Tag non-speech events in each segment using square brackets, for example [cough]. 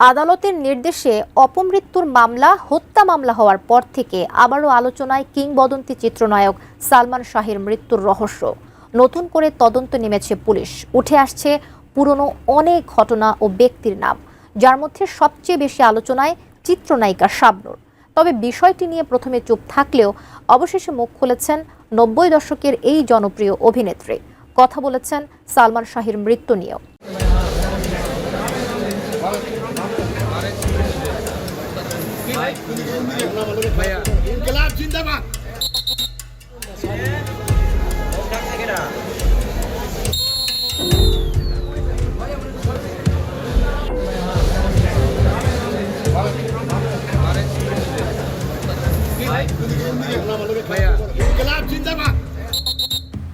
আদালতের নির্দেশে অপমৃত্যুর মামলা, হত্যা মামলা হওয়ার পর থেকে আবারও আলোচনায় কিংবদন্তি চিত্রনায়ক সালমান শাহের মৃত্যুর রহস্য। নতুন করে তদন্ত নেমেছে পুলিশ। উঠে আসছে পুরনো অনেক ঘটনা ও ব্যক্তির নাম, যার মধ্যে সবচেয়ে বেশি আলোচনায় চিত্রনায়িকা শাবনুর। তবে বিষয়টি নিয়ে প্রথমে চুপ থাকলেও অবশেষে মুখ খুলেছেন নব্বই দশকের এই জনপ্রিয় অভিনেত্রী। কথা বলেছেন সালমান শাহের মৃত্যু নিয়েও। भैया इनकलाब जिंदाबाद। भैया इनकलाब जिंदाबाद।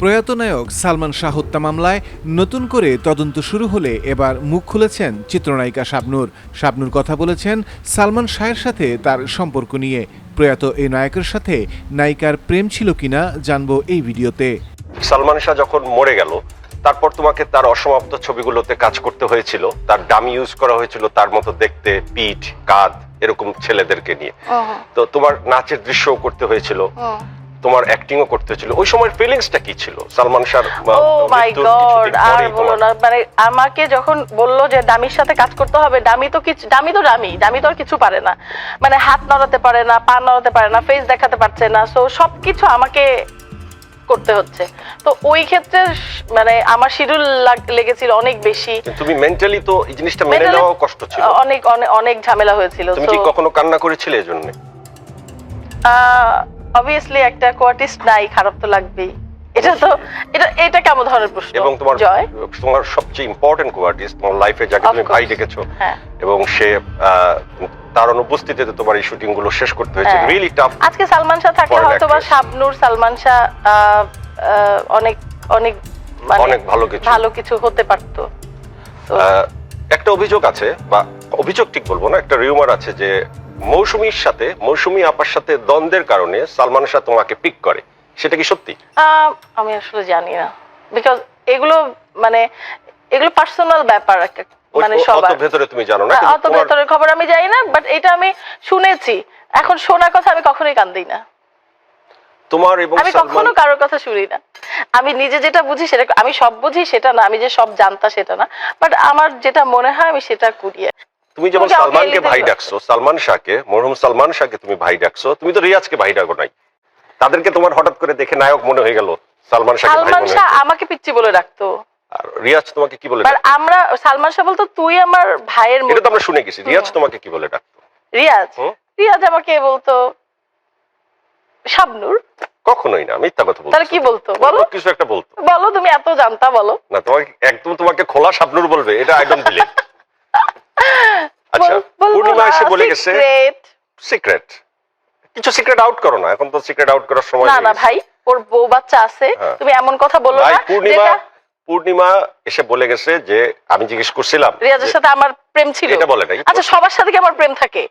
প্রয়াত নায়ক সালমান শাহ হত্যা মামলায় নতুন করে তদন্ত শুরু হলে এবার মুখ খুলেছেন চিত্রনায়িকা শাবনুর। শাবনুর কথা বলেছেন সালমান শাহের সাথে তার সম্পর্ক নিয়ে। প্রয়াত এই নায়কের সাথে নায়িকার প্রেম ছিল কিনা জানব এই ভিডিওতে। সালমান শাহ যখন মরে গেল তারপর তোমাকে তার অসমাপ্ত ছবিগুলোতে কাজ করতে হয়েছিল তার ডামি ইউজ করা হয়েছিল তার মতো দেখতে পিঠ কাঁধ এরকম ছেলেদেরকে নিয়ে। তো তোমার নাচের দৃশ্যও করতে হয়েছিল। তোমার অ্যাক্টিংও করতে হয়েছিল ওই সময়ের ফিলিংসটা কি ছিল? Salman Shah oh my god আর বলো না। মানে আমাকে যখন বলল যে ডামির সাথে কাজ করতে হবে ডামি তো কিছু ডামি তো ডামি ডামি তো আর কিছু পারে না। মানে হাত নড়াতে পারে না পা নড়াতে পারে না ফেস দেখাতে পারছে না। সো সবকিছু আমাকে করতে হচ্ছে। তো ওই ক্ষেত্রে মানে আমার শিডিউল লেগেছিল অনেক বেশি। তুমি মেন্টালি তো এই জিনিসটা মেনে নেওয়া কষ্ট ছিল। অনেক অনেক অনেক ঝামেলা হয়েছিল। তুমি কি কখনো কান্না করেছিলে এজন্য অবভিয়াসলি একটা কোয়ার্টিস্ট নাই খারাপ তো লাগবেই। এটা তো এটা এটা কেমন ধরনের প্রশ্ন? এবং তোমার জয়? তোমার সবচেয়ে ইম্পর্টেন্ট কোয়ার্টিস্ট তোমার লাইফে যাকে তুমি ভাই ডেকেছো হ্যাঁ। এবং সে তার অনুপস্থিতিতে তোমার এই শুটিংগুলো শেষ করতে হয়েছে। হ্যাঁ। রিয়েলি টাফ আজকে সালমান শাহ থাকলে হয়তো বা. শাবনুর সালমান শাহ অনেক অনেক মানে অনেক ভালো কিছু। ভালো কিছু হতে পারতো। তো একটা অভিযোগ আছে বা অভিযোগ ঠিক বলব না একটা রিউমার আছে যে মৌসুমীর সাথে মৌসুমী আপার সাথে দ্বন্দ্বের কারণে সালমান শাহ তোমাকে পিক করে। সেটা কি সত্যি? আমি আসলে জানি না। বিকজ এগুলো মানে এগুলো পার্সোনাল ব্যাপার মানে অত সবার। ভেতরে তুমি জানো না না, অত ভেতরের খবর আমি জানি না বাট এটা আমি শুনেছি। এখন শোনার কথা আমি কখনোই কান দিই না। তোমার এবং আমি কখনো কারোর কথা শুনি না। আমি নিজে যেটা বুঝি সেটা আমি সব বুঝি সেটা না আমি যে সব জানতা সেটা না। বাট আমার যেটা মনে হয় আমি সেটা করি তুমি যেমন সালমানকে ভাই ডাকছো সালমান শাহকে মরহুম সালমান শাহকে তুমি ভাই ডাকছো তুমি তো রিয়াজকে ভাই ডাকো নাই। তাদেরকে তোমার হঠাৎ করে দেখে নায়ক মনে হয়ে গেল সালমান শাহকে সালমান শাহ আমাকে পিচ্ছি বলে রাখতো আর রিয়াজ তোমাকে কি বলে ডাকতো? আমরা সালমান শাহ বলতো তুই আমার ভাইয়ের এটা মতো। তো আমরা শুনে গেছি। রিয়াজ তোমাকে কি বলে ডাকতো? রিয়াজ? রিয়াজ আমাকে বলতো শাবনুর। কখনোই না মিথ্যা কথা বলছো তাহলে কি বলতো? বলো। কিছু একটা বলতো। বলো তুমি এত জানতা বলো। না তোমাকে একদম তোমাকে খোলা শাবনুর বলবে এটা আই ডোন্ট বিলিভ পূর্ণিমা এসে বলে গেছে সিক্রেট কিছু সিক্রেট আউট করো না এখন তো সিক্রেট আউট করার সময় না না ভাই ওর বউ বাচ্চা আছে হ্যাঁ। তুমি এমন কথা বলো না পূর্ণিমা পূর্ণিমা এসে বলে গেছে যে আমি জিজ্ঞেস করছিলাম রিয়াজের সাথে আমার প্রেম ছিল। এটা বলে নাই। আচ্ছা সবার সাথে কি আমার প্রেম থাকে?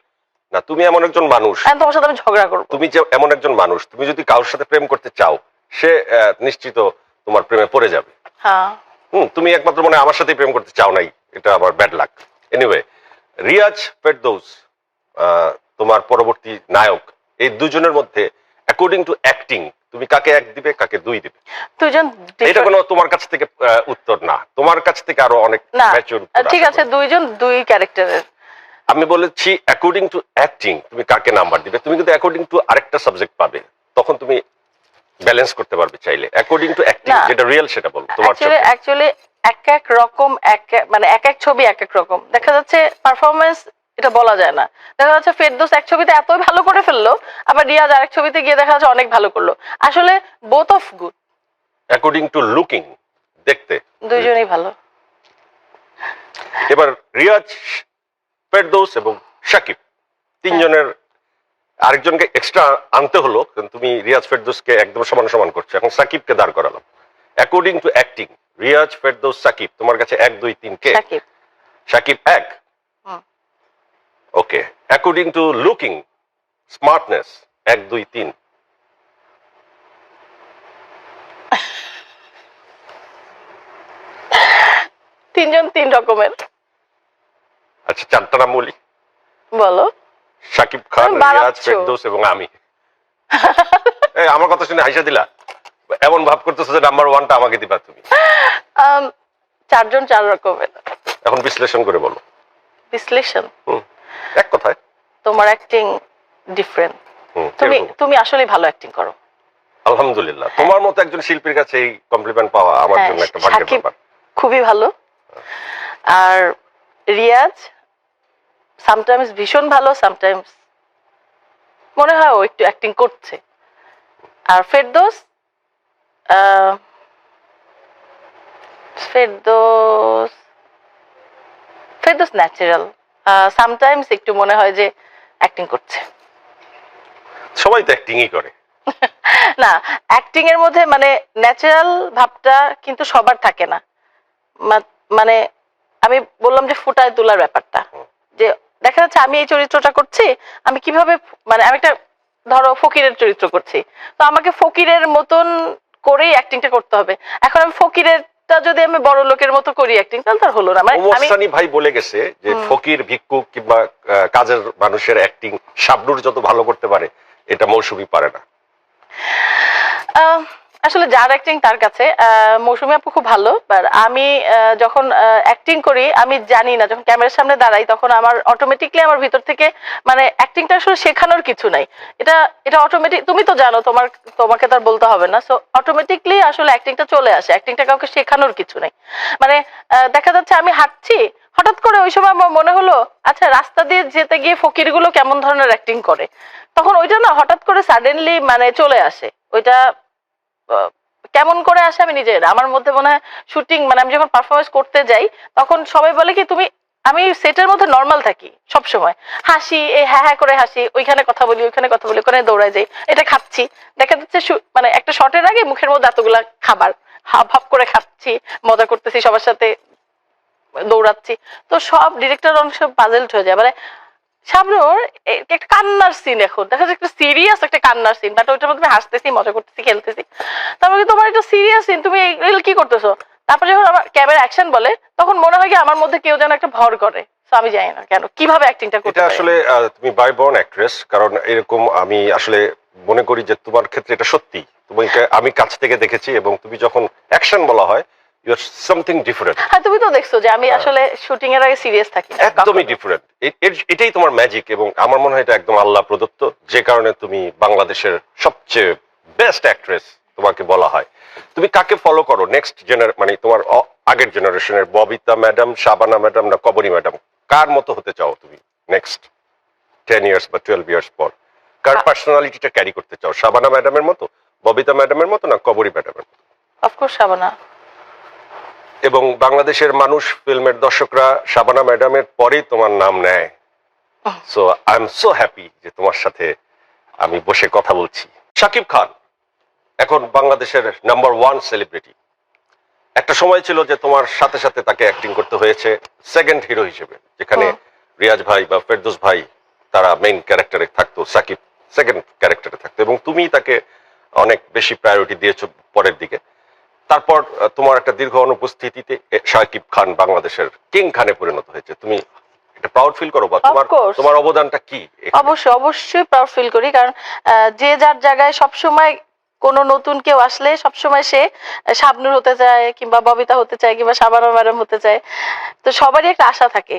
না তুমি এমন একজন মানুষ। এখন তোমার সাথে আমি ঝগড়া করব। তুমি যে এমন একজন মানুষ তুমি যদি কারোর সাথে প্রেম করতে চাও সে নিশ্চিত তোমার প্রেমে পড়ে যাবে। হ্যাঁ। হুম তুমি একমাত্র মনে আমার সাথেই প্রেম করতে চাও নাই এটা আমার bad luck anyway Riaz Ferdous তোমার পরবর্তী নায়ক। এই দুজনের মধ্যে অ্যাকর্ডিং টু অ্যাক্টিং তুমি কাকে এক দিবে কাকে দুই দিবে? দুজন এটা কোনো তোমার কাছ থেকে উত্তর না। তোমার কাছ থেকে আরও অনেক ম্যাচিউর ঠিক আছে দুইজন দুই ক্যারেক্টারের আমি বলেছি অ্যাকর্ডিং টু অ্যাক্টিং তুমি কাকে নাম্বার দিবে? তুমি কিন্তু অ্যাকর্ডিং টু আরেকটা সাবজেক্ট পাবে। তখন তুমি ব্যালেন্স করতে পারবে চাইলে। অ্যাকর্ডিং টু অ্যাক্টিং যেটা রিয়েল সেটা বলো তোমার অ্যাকচুয়ালি এক এক রকম এক মানে এক এক ছবি এক এক রকম। দেখা যাচ্ছে পারফরমেন্স এটা বলা যায় না। দেখা যাচ্ছে ফেরদোস এক ছবিতে এতই ভালো করে ফেলল আবার রিয়াজ আরেক ছবিতে গিয়ে দেখা যাচ্ছে অনেক ভালো করল। আসলে both of good according to looking দেখতে। দুইজনই ভালো। এবার রিয়াজ ফেরদৌস এবং সাকিব তিনজনের আরেকজনকে এক্সট্রা আনতে হলো কিন্তু তুমি রিয়াজ ফেরদৌসকে একদম সমান সমান করছ। এখন সাকিবকে দাঁড় করালাম। According to acting Riaz Ferdous Shakib তোমার কাছে এক দুই তিন কে? সাকিব সাকিব এক। Okay according to looking smartness এক দুই তিন। তিনজন তিন রকমের। আচ্ছা চারটা নাম বলি। বলো। শাকিব খান রিয়াজ। ফেরদৌস এবং আমি। [laughs] এই আমার কথা শুনে হাইসা দিলা? এমন ভাব করতেছো যে নাম্বার ওয়ানটা আমাকে দিবা তুমি। চারজন চার রকমের। এখন বিশ্লেষণ করে বলো। বিশ্লেষণ? এক কথায়। তোমার অ্যাক্টিং ডিফারেন্ট তুমি তুমি আসলে ভালো অ্যাক্টিং করো। আলহামদুলিল্লাহ। তোমার মতো একজন শিল্পীর কাছে এই কমপ্লিমেন্ট পাওয়া আমার হ্যাঁ, জন্য একটা ভাগ্যের ব্যাপার। খুবই ভালো। আর রিয়াজ সামটাইমস ভীষণ ভালো সামটাইমস মনে হয় ও একটু অ্যাক্টিং করছে। আর ফেরদোস ফেরদোস ফেরদোস ন্যাচারাল সামটাইমস একটু মনে হয় যে অ্যাক্টিং করছে। সবাই তো অ্যাক্টিংই করে। [laughs] না অ্যাক্টিং এর মধ্যে মানে ন্যাচারাল ভাবটা কিন্তু সবার থাকে না। মানে আমি বললাম যে ফুটায় তোলার ব্যাপারটা। যে দেখা যাচ্ছে আমি এই চরিত্রটা করছি আমি কীভাবে মানে আমি একটা ধরো ফকিরের চরিত্র করছি। তো আমাকে ফকিরের মতন করেই অ্যাক্টিংটা করতে হবে। এখন আমি ফকিরেরটা যদি আমি বড় লোকের মতো করি অ্যাক্টিং তাহলে তার হলো না। মানে আমি ওসানি ভাই বলে গেছে যে ফকির ভিক্ষুক কিংবা কাজের মানুষের অ্যাক্টিং শাবনুর যত ভালো করতে পারে এটা মৌসুমী পারে না। আহ, আসলে যার অ্যাক্টিং তার কাছে মৌসুমী আপু খুব ভালো আমি যখন অ্যাক্টিং করি, আমি জানি না, যখন ক্যামেরার সামনে দাঁড়াই, তখন আমার অটোমেটিকলি আমার ভিতর থেকে মানে অ্যাক্টিংটা আসলে শেখানোর কিছু নাই। এটা এটা অটোমেটিক তুমি তো জানো, তোমার, তোমাকে তার বলতে হবে না সো অটোমেটিকলি আসলে অ্যাক্টিংটা চলে আসে অ্যাক্টিংটা কাউকে শেখানোর কিছু নেই। মানে দেখা যাচ্ছে আমি হাঁটছি, হঠাৎ করে ওই সময় আমার মনে হলো আচ্ছা রাস্তা দিয়ে যেতে গিয়ে ফকিরগুলো কেমন ধরনের অ্যাক্টিং করে? তখন ওইটা না, হঠাৎ করে সাডেনলি মানে চলে আসে। ওইটা কেমন করে আসে আমি নিজে আমার মধ্যে মনে হয় শুটিং মানে আমি যখন পারফরমেন্স করতে যাই, তখন সবাই বলে কি, তুমি, আমি সেটের মধ্যে নর্মাল থাকি সব সময় হাসি এই হ্যাঁ হ্যাঁ করে হাসি, ওইখানে কথা বলি, ওইখানে কথা বলি, ওখানে দৌড়ায় যাই, এটা খাচ্ছি। দেখা যাচ্ছে মানে একটা শটের আগে মুখের মধ্যে এতগুলা খাবার হাফ হাফ করে খাচ্ছি, মজা করতেছি সবার সাথে, দৌড়াচ্ছি। তো সব ডিরেক্টর অংশ পাজেলড হয়ে যায়। মানে শাবনুর একটা কান্নার সিন এখন। দেখা যাচ্ছে একটা সিরিয়াস একটা কান্নার সিন বাট ওইটার মধ্যে হাসতেছি মজা করতেছি খেলতেছি। তারপরে তোমার একটা সিরিয়াস সিন তুমি কি করতেছো? তারপর যখন আমার ক্যামেরা অ্যাকশন বলে তখন মনে হয় কি আমার মধ্যে কেউ যেন একটা ভর করে। আমি জানি না কেন কীভাবে অ্যাক্টিংটা করতে এটা আসলে তুমি বাই বর্ন অ্যাক্ট্রেস কারণ এরকম আমি আসলে মনে করি যে তোমার ক্ষেত্রে এটা সত্যি। তোমাকে আমি কাছ থেকে দেখেছি এবং তুমি যখন অ্যাকশন বলা হয় ইউ আর সামথিং ডিফারেন্ট হ্যাঁ তুমি তো দেখছ যে আমি হ্যাঁ। আসলে শুটিং এর আগে সিরিয়াস থাকি একদমই ডিফারেন্ট এটাই তোমার ম্যাজিক এবং আমার মনে হয় এটা একদম আল্লাহ প্রদত্ত যে কারণে তুমি বাংলাদেশের সবচেয়ে বেস্ট অ্যাক্ট্রেস তোমাকে বলা হয়। তুমি কাকে ফলো করো? নেক্সট জেনার মানে তোমার আগের জেনারেশনের ববিতা ম্যাডাম শাবানা ম্যাডাম না কবরী ম্যাডাম কার মতো হতে চাও তুমি নেক্সট টেন ইয়ার্স বা টুয়েলভ ইয়ার্স পর? কার পার্সোনালিটিটা ক্যারি করতে চাও? শাবানা ম্যাডামের মতো ববিতা ম্যাডামের মতো না কবরী ম্যাডামের মতো? Of course Shabana. এবং বাংলাদেশের মানুষ ফিল্মের দর্শকরা শাবানা ম্যাডামের পরেই তোমার নাম নেয়। So I am so happy যে তোমার সাথে আমি বসে কথা বলছি। শাকিব খান এখন বাংলাদেশের নাম্বার ওয়ান সেলিব্রিটি একটা সময় ছিল যে তোমার সাথে সাথে তাকে অ্যাক্টিং করতে হয়েছে সেকেন্ড হিরো হিসেবে যেখানে রিয়াজ ভাই বা ফেরদৌস ভাই তারা মেইন ক্যারেক্টারে থাকতো সাকিব সেকেন্ড ক্যারেক্টারে থাকতো এবং তুমি তাকে অনেক বেশি প্রায়োরিটি দিয়েছ পরের দিকে। তারপর তোমার একটা দীর্ঘ অনুপস্থিতিতে শাকিব খান বাংলাদেশের কিং খানে পরিণত হয়েছে। তুমি এটা প্রাউড ফিল করো বা তোমার তোমার অবদানটা কি অবশ্যই অবশ্যই প্রাউড ফিল করি কারণ যে যার জায়গায় সবসময় কোনো নতুন কেউ আসলে সবসময় সে শাবনূর হতে চায় কিংবা ববিতা হতে চায় কিংবা শাবানা ম্যাডাম হতে চায়। তো সবারই একটা আশা থাকে।